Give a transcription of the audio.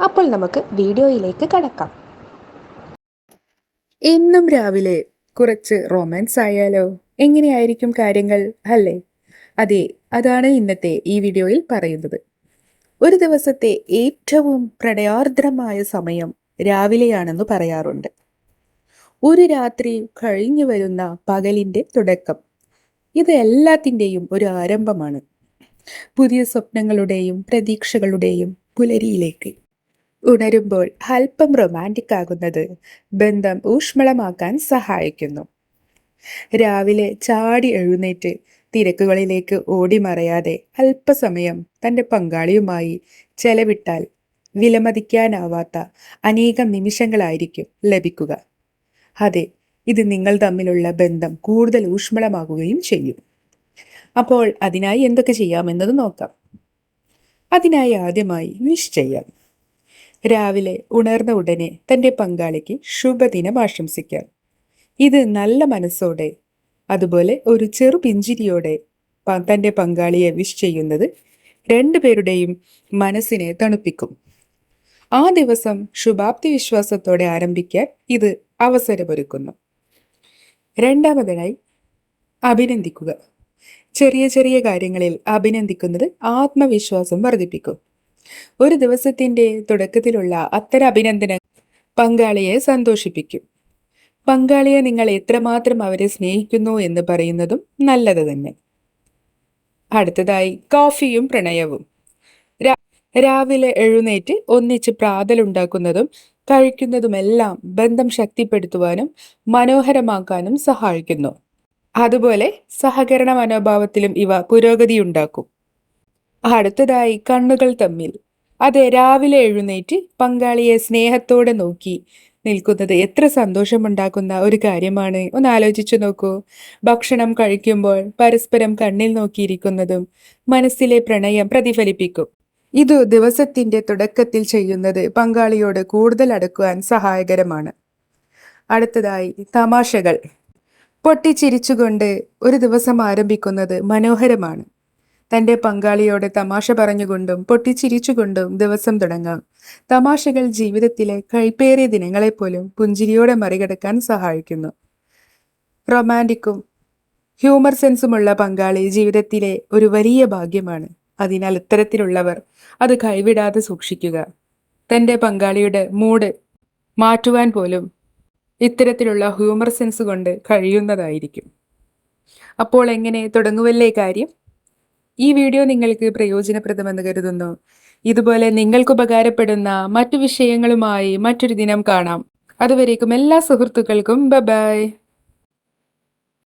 അപ്പോൾ നമുക്ക് വീഡിയോയിലേക്ക് കടക്കാം. എന്നും രാവിലെ കുറച്ച് റൊമാൻസ് ആയാലോ? എങ്ങനെയായിരിക്കും കാര്യങ്ങൾ അല്ലേ? അതെ അതാണ് ഇന്നത്തെ ഈ വീഡിയോയിൽ പറയുന്നത്. ഒരു ദിവസത്തെ ഏറ്റവും പ്രണയാർദ്രമായ സമയം രാവിലെയാണെന്ന് പറയാറുണ്ട്. ഒരു രാത്രി കഴിഞ്ഞു വരുന്ന പകലിന്റെ തുടക്കം. ഇത് എല്ലാത്തിന്റെയും ഒരു ആരംഭമാണ്. പുതിയ സ്വപ്നങ്ങളുടെയും പ്രതീക്ഷകളുടെയും പുലരിയിലേക്ക്. ഉണരുമ്പോൾ അല്പം റൊമാന്റിക് ആകുന്നത് ബന്ധം ഊഷ്മളമാക്കാൻ സഹായിക്കുന്നു. രാവിലെ ചാടി എഴുന്നേറ്റ് തിരക്കുകളിലേക്ക് ഓടിമറയാതെ അല്പസമയം തന്റെ പങ്കാളിയുമായി ചെലവിട്ടാൽ വിലമതിക്കാനാവാത്ത അനേകം നിമിഷങ്ങളായിരിക്കും ലഭിക്കുക. അതെ ഇത് നിങ്ങൾ തമ്മിലുള്ള ബന്ധം കൂടുതൽ ഊഷ്മളമാകുകയും ചെയ്യും. അപ്പോൾ അതിനായി എന്തൊക്കെ ചെയ്യാമെന്നത് നോക്കാം. അതിനായി ആദ്യമായി വിഷ് ചെയ്യാം രാവിലെ ഉണർന്ന ഉടനെ തന്റെ പങ്കാളിക്ക് ശുഭദിനം ആശംസിക്കാം. ഇത് നല്ല മനസ്സോടെ അതുപോലെ ഒരു ചെറു പിഞ്ചിരിയോടെ തന്റെ പങ്കാളിയെ വിഷ് ചെയ്യുന്നത് രണ്ടുപേരുടെയും മനസ്സിനെ തണുപ്പിക്കും. ആ ദിവസം ശുഭാപ്തി വിശ്വാസത്തോടെ ആരംഭിക്കാൻ ഇത് അവസരമൊരുക്കുന്നു. രണ്ടാമതായി അഭിനന്ദിക്കുക. ചെറിയ ചെറിയ കാര്യങ്ങളിൽ അഭിനന്ദിക്കുന്നത് ആത്മവിശ്വാസം വർദ്ധിപ്പിക്കും. ഒരു ദിവസത്തിന്റെ തുടക്കത്തിലുള്ള അത്തരം അഭിനന്ദനം പങ്കാളിയെ സന്തോഷിപ്പിക്കും. പങ്കാളിയെ നിങ്ങൾ എത്രമാത്രം അവരെ സ്നേഹിക്കുന്നു എന്ന് പറയുന്നതും നല്ലത് തന്നെ. അടുത്തതായി കോഫിയും പ്രണയവും. രാവിലെ എഴുന്നേറ്റ് ഒന്നിച്ച് പ്രാതലുണ്ടാക്കുന്നതും കഴിക്കുന്നതുമെല്ലാം ബന്ധം ശക്തിപ്പെടുത്തുവാനും മനോഹരമാക്കാനും സഹായിക്കുന്നു. അതുപോലെ സഹകരണ മനോഭാവത്തിലും ഇവ പുരോഗതിയുണ്ടാക്കും. അടുത്തതായി കണ്ണുകൾ തമ്മിൽ. അതെ രാവിലെ എഴുന്നേറ്റ് പങ്കാളിയെ സ്നേഹത്തോടെ നോക്കി നിൽക്കുന്നത് എത്ര സന്തോഷമുണ്ടാക്കുന്ന ഒരു കാര്യമാണ്. ഒന്ന് ആലോചിച്ചു നോക്കൂ. ഭക്ഷണം കഴിക്കുമ്പോൾ പരസ്പരം കണ്ണിൽ നോക്കിയിരിക്കുന്നതും മനസ്സിലെ പ്രണയം പ്രതിഫലിപ്പിക്കും. ഇത് ദിവസത്തിന്റെ തുടക്കത്തിൽ ചെയ്യുന്നത് പങ്കാളിയോട് കൂടുതൽ അടുക്കുവാൻ സഹായകരമാണ്. അടുത്തതായി തമാശകൾ. പൊട്ടിച്ചിരിച്ചുകൊണ്ട് ഒരു ദിവസം ആരംഭിക്കുന്നത് മനോഹരമാണ്. തന്റെ പങ്കാളിയോട് തമാശ പറഞ്ഞുകൊണ്ടും പൊട്ടിച്ചിരിച്ചുകൊണ്ടും ദിവസം തുടങ്ങാം. തമാശകൾ ജീവിതത്തിലെ കൈപ്പേറിയ ദിനങ്ങളെപ്പോലും പുഞ്ചിരിയോടെ മറികടക്കാൻ സഹായിക്കുന്നു. റൊമാന്റിക്കും ഹ്യൂമർ സെൻസുമുള്ള പങ്കാളി ജീവിതത്തിലെ ഒരു വലിയ ഭാഗ്യമാണ്. അതിനാൽ ഇത്തരത്തിലുള്ളവർ അത് കൈവിടാതെ സൂക്ഷിക്കുക. തന്റെ പങ്കാളിയുടെ മൂഡ് മാറ്റുവാൻ പോലും ഇത്തരത്തിലുള്ള ഹ്യൂമർ സെൻസ് കൊണ്ട് കഴിയുന്നതായിരിക്കും. അപ്പോൾ എങ്ങനെ തുടങ്ങുവല്ലേ കാര്യം? ഈ വീഡിയോ നിങ്ങൾക്ക് പ്രയോജനപ്രദമെന്ന് കരുതുന്നു. ഇതുപോലെ നിങ്ങൾക്ക് ഉപകാരപ്പെടുന്ന മറ്റു വിഷയങ്ങളുമായി മറ്റൊരു ദിനം കാണാം. അതുവരേക്കും എല്ലാ സുഹൃത്തുക്കൾക്കും ബബായ്